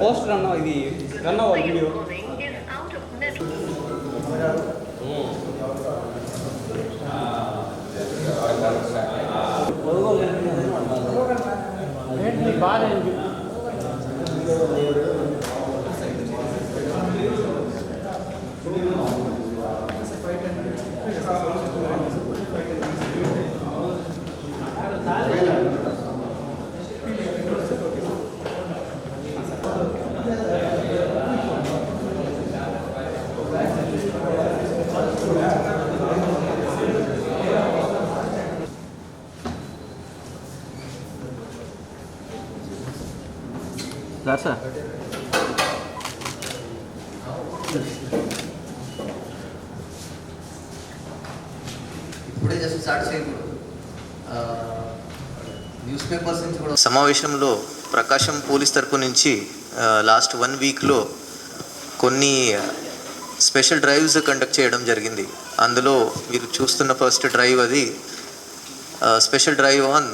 Poster అన్న ఇది run అవ్వాలి వీడియో. பாரு నుంచి కూడా సమావేశంలో ప్రకాశం పోలీస్ తరపు నుంచి లాస్ట్ వన్ వీక్లో కొన్ని స్పెషల్ డ్రైవ్స్ కండక్ట్ చేయడం జరిగింది. అందులో మీరు చూస్తున్న ఫస్ట్ డ్రైవ్ అది special drive on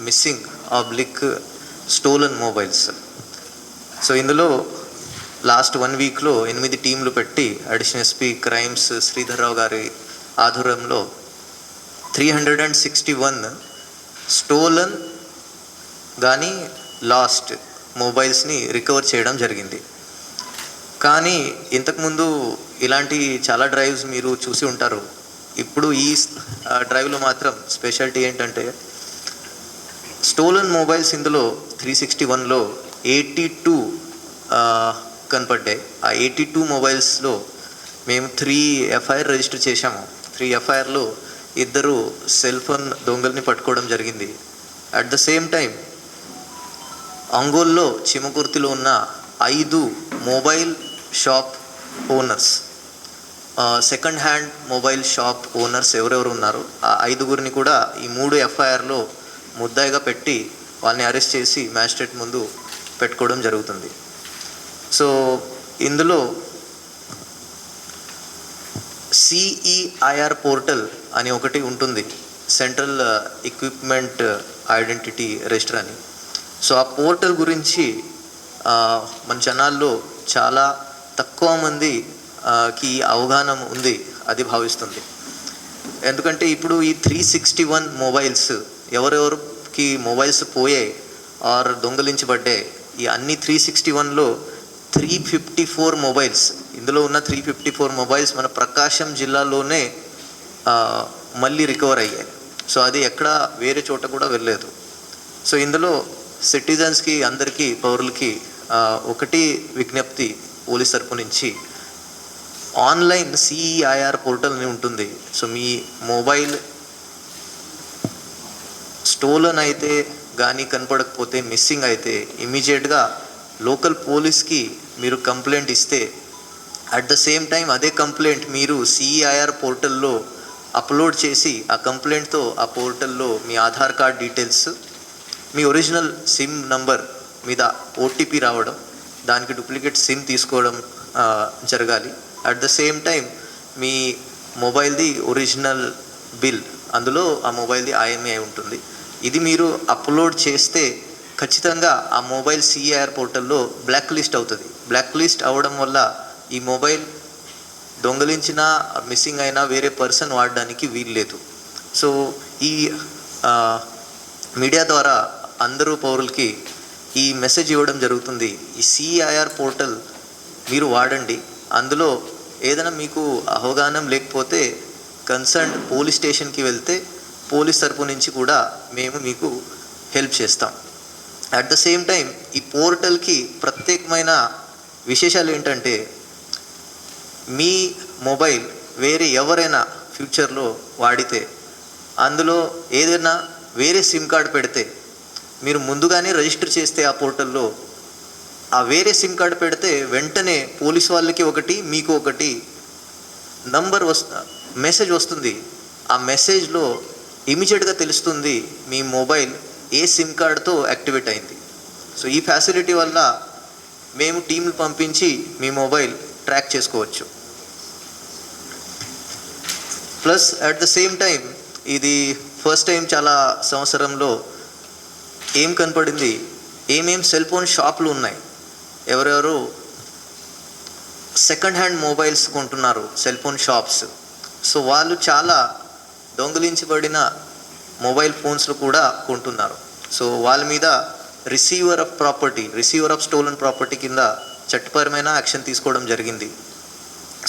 missing oblique stolen mobiles so ఇందులో లాస్ట్ వన్ వీక్లో ఎనిమిది టీంలు పెట్టి అడిషనల్ ఎస్పీ క్రైమ్స్ శ్రీధర్రావు గారి ఆధ్వర్యంలో three hundred and sixty one stolen కానీ లాస్ట్ మొబైల్స్ని రికవర్ చేయడం జరిగింది. కానీ ఇంతకుముందు ఇలాంటి చాలా డ్రైవ్స్ మీరు చూసి ఉంటారు. ఇప్పుడు ఈ డ్రైవ్లో మాత్రం స్పెషాలిటీ ఏంటంటే స్టోలన్ మొబైల్స్ ఇందులో త్రీ సిక్స్టీ వన్లో ఎయిటీ టూ కనపడ్డాయి. ఆ ఎయిటీ టూ మొబైల్స్లో మేము త్రీ ఎఫ్ఐఆర్ రిజిస్టర్ చేశాము. త్రీ ఎఫ్ఐఆర్లో ఇద్దరు సెల్ ఫోన్ దొంగల్ని పట్టుకోవడం జరిగింది. అట్ ద సేమ్ టైం అంగోల్లో చిమకుర్తిలో ఉన్న ఐదు mobile shop owners second hand mobile shop owners ఎవరెవరు ఉన్నారు ఆ ఐదుగురిని కూడా ఈ మూడు ఎఫ్ఐఆర్లో ముద్దాయిగా పెట్టి వాళ్ళని అరెస్ట్ చేసి మ్యాజిస్ట్రేట్ ముందు పెట్టుకోవడం జరుగుతుంది. సో ఇందులో సిఈఐఆర్ పోర్టల్ అని ఒకటి ఉంటుంది సెంట్రల్ ఎక్విప్మెంట్ ఐడెంటిటీ రిజిస్టర్ అని. సో ఆ పోర్టల్ గురించి uh, మన జనాల్లో చాలా తక్కువ మంది uh, కి అవగాహన ఉంది అది భావిస్తుంది. ఎందుకంటే ఇప్పుడు ఈ త్రీ సిక్స్టీ వన్ మొబైల్స్ ఎవరెవరికి మొబైల్స్ పోయాయి ఆర్ దొంగలించబడ్డాయి ఈ అన్ని త్రీ సిక్స్టీ వన్లో త్రీ ఫిఫ్టీ ఫోర్ మొబైల్స్. ఇందులో ఉన్న త్రీ ఫిఫ్టీ ఫోర్ మొబైల్స్ మన ప్రకాశం జిల్లాలోనే మళ్ళీ రికవర్ అయ్యాయి. సో అది ఎక్కడ వేరే చోట కూడా వెళ్ళలేదు. సో ఇందులో సిటిజన్స్కి అందరికీ పౌరులకి ఒకటి విజ్ఞప్తి పోలీస్ తరపు నుంచి. ఆన్లైన్ సిఈఐఆర్ పోర్టల్ అని ఉంటుంది. సో మీ మొబైల్ స్టోలన్ అయితే కానీ కనపడకపోతే మిస్సింగ్ అయితే ఇమీడియట్గా లోకల్ పోలీస్కి మీరు కంప్లైంట్ ఇస్తే అట్ ద సేమ్ టైం అదే కంప్లైంట్ మీరు సిఈఐఆర్ పోర్టల్లో అప్లోడ్ చేసి ఆ కంప్లైంట్తో ఆ పోర్టల్లో మీ ఆధార్ కార్డ్ డీటెయిల్స్ మీ ఒరిజినల్ సిమ్ నంబర్ మీద ఓటీపీ రావడం దానికి డూప్లికేట్ సిమ్ తీసుకోవడం జరగాలి. అట్ ద సేమ్ టైం మీ మొబైల్ది ఒరిజినల్ బిల్ అందులో ఆ మొబైల్ది ఐఎంఏ ఉంటుంది. ఇది మీరు అప్లోడ్ చేస్తే ఖచ్చితంగా ఆ మొబైల్ సిఐఆర్ పోర్టల్లో బ్లాక్ లిస్ట్ అవుతుంది. బ్లాక్ లిస్ట్ అవ్వడం వల్ల ఈ మొబైల్ దొంగలించిన మిస్సింగ్ అయినా వేరే పర్సన్ వాడడానికి వీల్లేదు సో ఈ మీడియా ద్వారా అందరూ పౌరులకి ఈ మెసేజ్ ఇవ్వడం జరుగుతుంది. ఈ సిఐఆర్ పోర్టల్ మీరు వాడండి. అందులో ఏదైనా మీకు అవగాహన లేకపోతే కన్సర్న్ పోలీస్ స్టేషన్కి వెళ్తే పోలీస్ తరపు నుంచి కూడా మేము మీకు హెల్ప్ చేస్తాం. అట్ ద సేమ్ టైం ఈ పోర్టల్కి ప్రత్యేకమైన విశేషాలు ఏంటంటే మీ మొబైల్ వేరే ఎవరైనా ఫ్యూచర్లో వాడితే అందులో ఏదైనా వేరే సిమ్ కార్డ్ పెడితే మీరు ముందుగానే రిజిస్టర్ చేస్తే ఆ పోర్టల్లో ఆ వేరే సిమ్ కార్డ్ పెడితే వెంటనే పోలీస్ వాళ్ళకి ఒకటి మీకు ఒకటి నంబర్ వస్ మెసేజ్ వస్తుంది. ఆ మెసేజ్లో ఇమీడియట్గా తెలుస్తుంది మీ మొబైల్ ఏ సిమ్ కార్డ్తో యాక్టివేట్ అయింది. సో ఈ ఫెసిలిటీ వల్ల మేము టీంలు పంపించి మీ మొబైల్ ట్రాక్ చేసుకోవచ్చు. Plus at the same time ఇది ఫస్ట్ టైం చాలా సంవత్సరంలో ఏం కనపడింది? ఏమేం సెల్ ఫోన్ షాపులు ఉన్నాయి? ఎవరెవరు సెకండ్ హ్యాండ్ మొబైల్స్ కొంటున్నారు సెల్ ఫోన్ షాప్స్? సో వాళ్ళు చాలా దొంగిలించబడిన మొబైల్ ఫోన్స్లు కూడా కొంటున్నారు. సో వాళ్ళ మీద receiver of property receiver of stolen property కింద చట్టపరమైన యాక్షన్ తీసుకోవడం జరిగింది.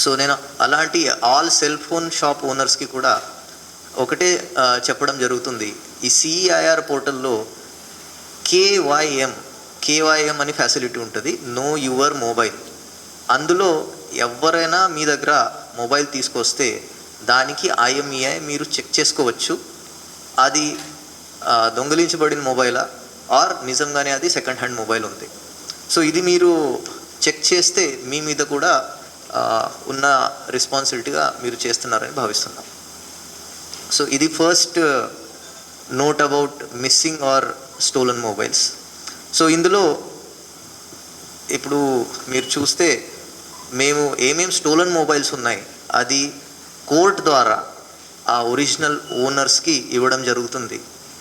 సో నేను అలాంటి ఆల్ సెల్ ఫోన్ షాప్ ఓనర్స్కి కూడా ఒకటే చెప్పడం జరుగుతుంది. ఈ సిఐఆర్ పోర్టల్లో కేవైఎం కేవైఎం అని ఫెసిలిటీ ఉంటుంది. Know your mobile. అందులో ఎవరైనా మీ దగ్గర మొబైల్ తీసుకొస్తే దానికి ఐఎంఈఐ మీరు చెక్ చేసుకోవచ్చు. అది దొంగిలించబడిన మొబైలా? ఆర్ నిజంగానే అది సెకండ్ హ్యాండ్ మొబైల్ ఉంది. సో ఇది మీరు చెక్ చేస్తే మీ మీద కూడా ఉన్న రెస్పాన్సిబిలిటీగా మీరు చేస్తున్నారని భావిస్తున్నాం. సో ఇది first note about missing or stolen mobiles so ఇందులో ఇప్పుడు మీరు చూస్తే మేము ఏమేం స్టోలన్ మొబైల్స్ ఉన్నాయి అది కోర్ట్ ద్వారా ఆ ఒరిజినల్ ఓనర్స్కి ఇవ్వడం జరుగుతుంది.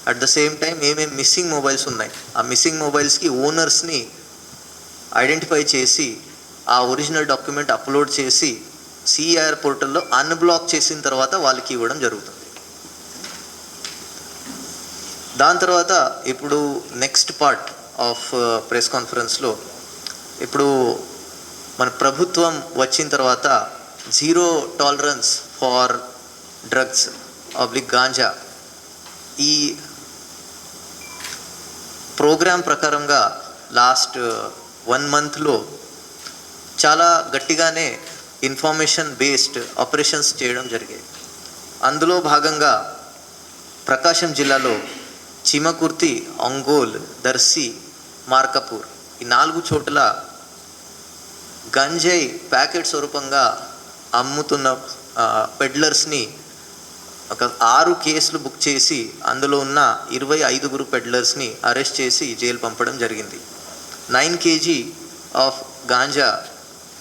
అట్ ద సేమ్ టైం ఏమేం మిస్సింగ్ మొబైల్స్ ఉన్నాయి? ఆ మిస్సింగ్ మొబైల్స్కి ఓనర్స్ని ఐడెంటిఫై చేసి ఆ ఒరిజినల్ డాక్యుమెంట్ అప్లోడ్ చేసి సిఆర్ పోర్టల్లో అన్బ్లాక్ చేసిన తర్వాత వాళ్ళకి ఇవ్వడం జరుగుతుంది. దాని తర్వాత ఇప్పుడు నెక్స్ట్ పార్ట్ ఆఫ్ ప్రెస్ కాన్ఫరెన్స్లో ఇప్పుడు మన ప్రభుత్వం వచ్చిన తర్వాత zero tolerance for drugs public ganja ఈ ప్రోగ్రాం ప్రకారంగా లాస్ట్ వన్ మంత్లో చాలా గట్టిగానే ఇన్ఫర్మేషన్ బేస్డ్ ఆపరేషన్స్ చేయడం జరిగాయి అందులో భాగంగా ప్రకాశం జిల్లాలో చిమకుర్తి ఒంగోల్ దర్శి మార్కపూర్ ఈ నాలుగు చోట్ల గంజాయి ప్యాకెట్ స్వరూపంగా అమ్ముతున్న పెడ్లర్స్ని ఒక ఆరు కేసులు బుక్ చేసి అందులో ఉన్న ఇరవై ఐదుగురు పెడ్లర్స్ని అరెస్ట్ చేసి జైలు పంపడం జరిగింది. Nine KG of ganja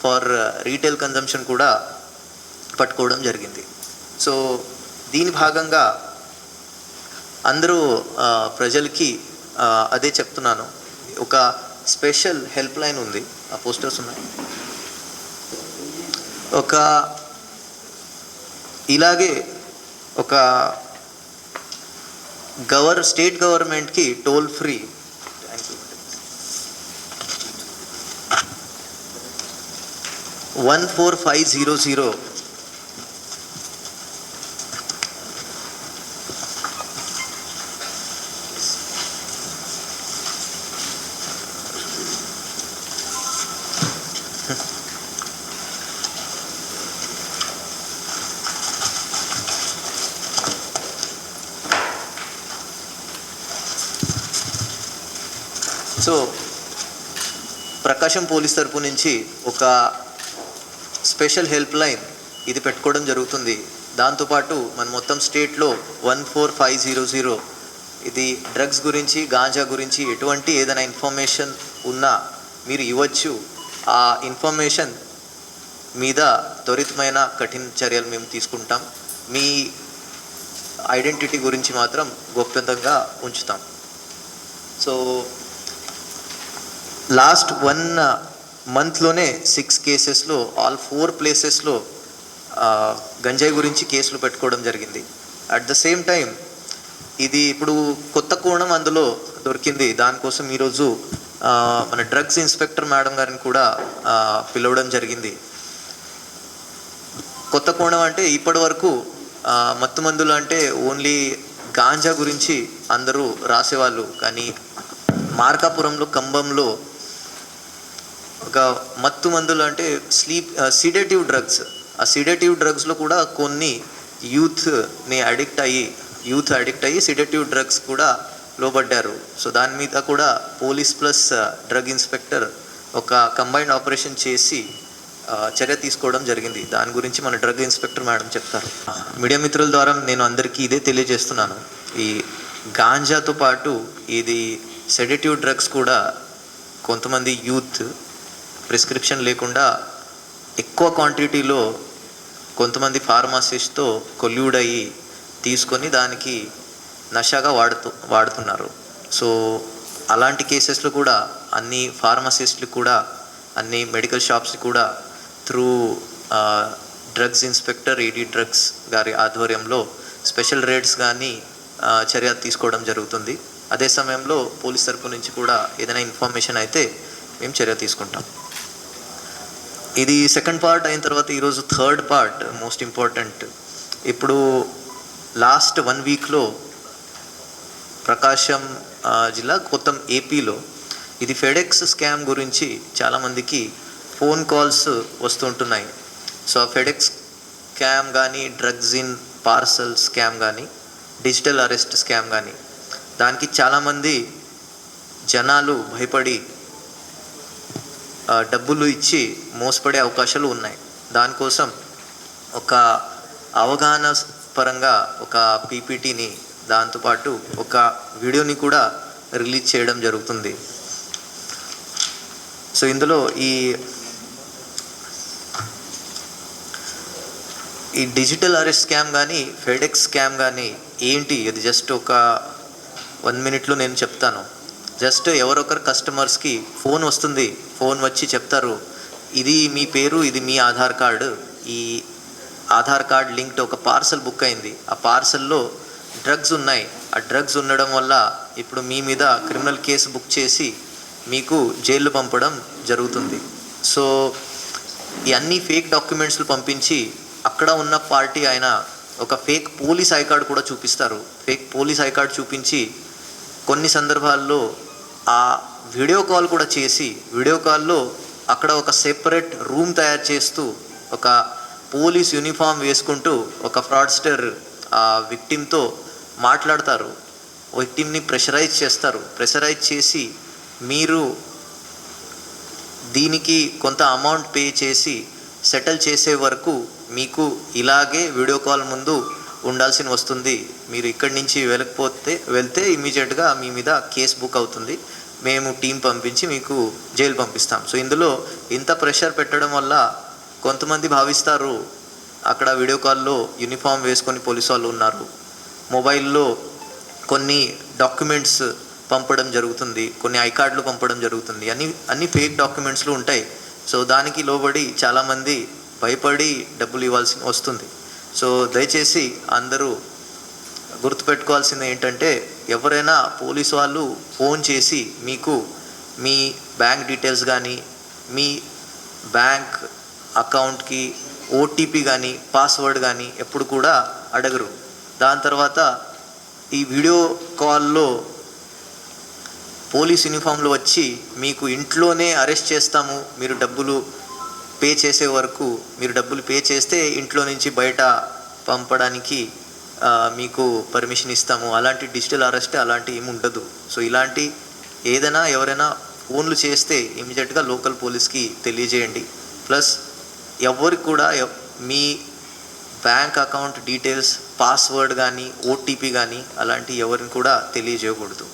for uh, retail consumption కూడా పట్టుకోవడం జరిగింది. సో దీని భాగంగా అందరూ uh, ప్రజలకి uh, అదే చెప్తున్నాను. ఒక స్పెషల్ హెల్ప్ లైన్ ఉంది. ఆ పోస్టర్స్ ఉన్నాయి. ఒక ఇలాగే ఒక గవర్ స్టేట్ గవర్నమెంట్కి toll free. One four five zero zero so Prakasam police తరపు నుంచి ఒక స్పెషల్ హెల్ప్ లైన్ ఇది పెట్టుకోవడం జరుగుతుంది. దాంతోపాటు మన మొత్తం స్టేట్లో one four five zero zero ఇది డ్రగ్స్ గురించి గాంజా గురించి ఎటువంటి ఏదైనా ఇన్ఫర్మేషన్ ఉన్నా మీరు ఇవ్వచ్చు. ఆ ఇన్ఫర్మేషన్ మీద త్వరితమైన కఠిన చర్యలు మేము తీసుకుంటాం. మీ ఐడెంటిటీ గురించి మాత్రం గోప్యంగా ఉంచుతాం. సో లాస్ట్ వన్ మంత్లోనే సిక్స్ కేసెస్లో ఆల్ ఫోర్ ప్లేసెస్లో గంజాయి గురించి కేసులు పెట్టుకోవడం జరిగింది. అట్ ద సేమ్ టైం ఇది ఇప్పుడు కొత్త కోణం అందులో దొరికింది. దానికోసం ఈరోజు మన డ్రగ్స్ ఇన్స్పెక్టర్ మేడం గారిని కూడా పిలవడం జరిగింది. కొత్త కోణం అంటే ఇప్పటి వరకు మత్తు మందులు అంటే ఓన్లీ గాంజా గురించి అందరూ రాసేవాళ్ళు. కానీ మార్కాపురంలో కంబంలో ఒక మత్తు మందులు అంటే స్లీప్ సిడేటివ్ డ్రగ్స్ ఆ సిడేటివ్ డ్రగ్స్లో కూడా కొన్ని యూత్ని అడిక్ట్ అయ్యి యూత్ అడిక్ట్ అయ్యి సిడేటివ్ డ్రగ్స్ కూడా లోబడ్డారు. సో దాని మీద కూడా పోలీస్ ప్లస్ డ్రగ్ ఇన్స్పెక్టర్ ఒక కంబైన్డ్ ఆపరేషన్ చేసి చర్య తీసుకోవడం జరిగింది. దాని గురించి మన డ్రగ్ ఇన్స్పెక్టర్ మేడం చెప్తారు. మీడియా మిత్రుల ద్వారా నేను అందరికీ ఇదే తెలియజేస్తున్నాను. ఈ గాంజాతో పాటు ఇది సెడేటివ్ డ్రగ్స్ కూడా కొంతమంది యూత్ ప్రిస్క్రిప్షన్ లేకుండా ఎక్కువ క్వాంటిటీలో కొంతమంది ఫార్మసిస్ట్తో కొల్యూడ్ అయ్యి తీసుకొని దానికి నషాగా వాడుతూ వాడుతున్నారు. సో అలాంటి కేసెస్లో కూడా అన్ని ఫార్మసిస్ట్లు కూడా అన్ని మెడికల్ షాప్స్ కూడా through drugs inspector ED drugs గారి ఆధ్వర్యంలో స్పెషల్ రేట్స్ కానీ చర్య తీసుకోవడం జరుగుతుంది. అదే సమయంలో పోలీస్ తరపు నుంచి కూడా ఏదైనా ఇన్ఫర్మేషన్ అయితే మేము చర్య తీసుకుంటాం. ఇది సెకండ్ పార్ట్ అయిన తర్వాత ఈరోజు థర్డ్ పార్ట్ మోస్ట్ ఇంపార్టెంట్ ఇప్పుడు లాస్ట్ వన్ వీక్లో ప్రకాశం జిల్లా కొత్తం ఏపీలో ఇది ఫెడెక్స్ స్కామ్ గురించి చాలామందికి ఫోన్ కాల్స్ వస్తుంటున్నాయి. సో ఆ ఫెడెక్స్ స్కామ్ కానీ డ్రగ్స్ ఇన్ పార్సల్ స్కామ్ కానీ డిజిటల్ అరెస్ట్ స్కామ్ కానీ దానికి చాలామంది జనాలు భయపడి డబ్బులు ఇచ్చి మోసపడే అవకాశాలు ఉన్నాయి. దానికోసం ఒక అవగాహన పరంగా ఒక పీపీటీని దాంతోపాటు ఒక వీడియోని కూడా రిలీజ్ చేయడం జరుగుతుంది. సో ఇందులో ఈ ఈ డిజిటల్ అరెస్ట్ స్కామ్ కానీ ఫెడెక్స్ స్కామ్ కానీ ఏంటి? ఇది జస్ట్ ఒక వన్ మినిట్లో నేను చెప్తాను. జస్ట్ ఎవరొకరు కస్టమర్స్కి ఫోన్ వస్తుంది ఫోన్ వచ్చి చెప్తారు ఇది మీ పేరు ఇది మీ ఆధార్ కార్డు. ఈ ఆధార్ కార్డ్ లింక్డ్ ఒక పార్సల్ బుక్ అయింది. ఆ పార్సల్లో డ్రగ్స్ ఉన్నాయి. ఆ డ్రగ్స్ ఉండడం వల్ల ఇప్పుడు మీ మీద క్రిమినల్ కేసు బుక్ చేసి మీకు జైలు పంపడం జరుగుతుంది. సో ఈ అన్ని ఫేక్ డాక్యుమెంట్స్లు పంపించి అక్కడ ఉన్న పార్టీ ఆయన ఒక ఫేక్ పోలీస్ ఐ కార్డ్ కూడా చూపిస్తారు. ఫేక్ పోలీస్ ఐ కార్డ్ చూపించి కొన్ని సందర్భాల్లో ఆ వీడియో కాల్ కూడా చేసి వీడియో కాల్లో అక్కడ ఒక సెపరేట్ రూమ్ తయారు చేస్తూ ఒక పోలీస్ యూనిఫామ్ వేసుకుంటూ ఒక ఫ్రాడ్స్టర్ ఆ విక్టిమ్తో మాట్లాడతారు. విక్టిమ్ని ప్రెషరైజ్ చేస్తారు. ప్రెషరైజ్ చేసి మీరు దీనికి కొంత అమౌంట్ పే చేసి సెటిల్ చేసే వరకు మీకు ఇలాగే వీడియో కాల్ ముందు ఉండాల్సి వస్తుంది. మీరు ఇక్కడి నుంచి వెళ్ళకపోతే వెళ్తే ఇమీడియట్గా మీ మీద కేసు బుక్ అవుతుంది. మేము టీం పంపించి మీకు జైలు పంపిస్తాం. సో ఇందులో ఇంత ప్రెషర్ పెట్టడం వల్ల కొంతమంది భావిస్తారు అక్కడ వీడియో కాల్లో యూనిఫామ్ వేసుకొని పోలీసు వాళ్ళు ఉన్నారు. మొబైల్లో కొన్ని డాక్యుమెంట్స్ పంపడం జరుగుతుంది కొన్ని ఐ కార్డులు పంపడం జరుగుతుంది. అన్ని అన్ని ఫేక్ డాక్యుమెంట్స్లు ఉంటాయి. సో దానికి లోబడి చాలామంది భయపడి డబ్బులు ఇవ్వాల్సి వస్తుంది. సో దయచేసి అందరూ గుర్తుపెట్టుకోవాల్సింది ఏంటంటే ఎవరైనా పోలీస్ వాళ్ళు ఫోన్ చేసి మీకు మీ బ్యాంక్ డీటెయిల్స్ కానీ మీ బ్యాంక్ అకౌంట్కి ఓటీపీ కానీ పాస్వర్డ్ కానీ ఎప్పుడు కూడా అడగరు. దాని తర్వాత ఈ వీడియో కాల్లో పోలీస్ యూనిఫామ్లో వచ్చి మీకు ఇంట్లోనే అరెస్ట్ చేస్తాము. మీరు డబ్బులు పే చేసే వరకు మీరు డబ్బులు పే చేస్తే ఇంట్లో నుంచి బయట పంపడానికి మీకు పర్మిషన్ ఇస్తాము. అలాంటి డిజిటల్ అరెస్ట్ అలాంటి ఏమి ఉండదు. సో ఇలాంటి ఏదైనా ఎవరైనా ఫోన్లు చేస్తే ఇమీడియట్గా లోకల్ పోలీస్కి తెలియజేయండి. ప్లస్ ఎవరికి కూడా మీ బ్యాంక్ అకౌంట్ డీటెయిల్స్ పాస్వర్డ్ కానీ ఓటీపీ కానీ అలాంటి ఎవరిని కూడా తెలియజేయకూడదు.